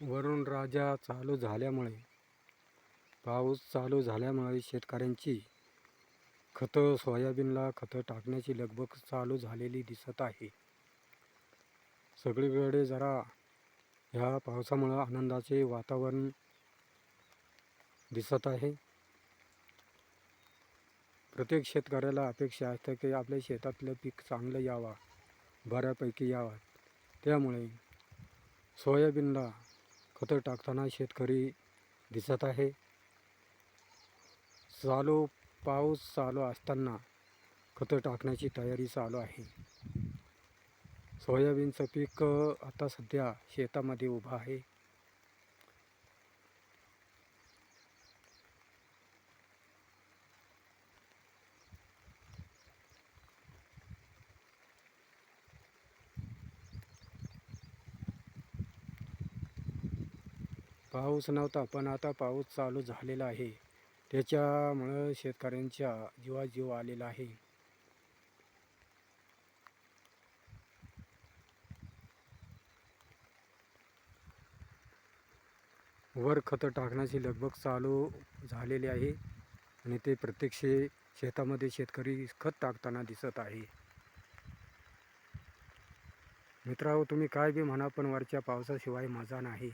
वरुण राजा चालू झाल्यामुळे पाऊस चालू झाल्यामुळे शेतकऱ्यांची खतं सोयाबीनला खतं टाकण्याची लगबग चालू झालेली दिसत आहे. सगळीकडे जरा ह्या पावसामुळं आनंदाचे वातावरण दिसत आहे. प्रत्येक शेतकऱ्याला अपेक्षा असते की आपल्या शेतातलं पीक चांगलं यावा बऱ्यापैकी यावा. त्यामुळे सोयाबीनला खतं टाकताना शेतकरी दिसत आहे. चालू पाऊस चालू असताना खतं टाकण्याची तयारी चालू आहे. सोयाबीनचं पीक आता सध्या शेतामध्ये उभं आहे. पाऊस नव्हता पण आता पाऊस चालू झालेला आहे. त्याच्यामुळं शेतकऱ्यांच्या जीवाजीव आलेला आहे. वर खतं टाकण्याची लगबग चालू झालेली आहे आणि ते प्रत्यक्ष शेतामध्ये शेतकरी खत टाकताना दिसत आहे. मित्रांनो तुम्ही काय बी म्हणा पण वरच्या पावसाशिवाय मजा नाही.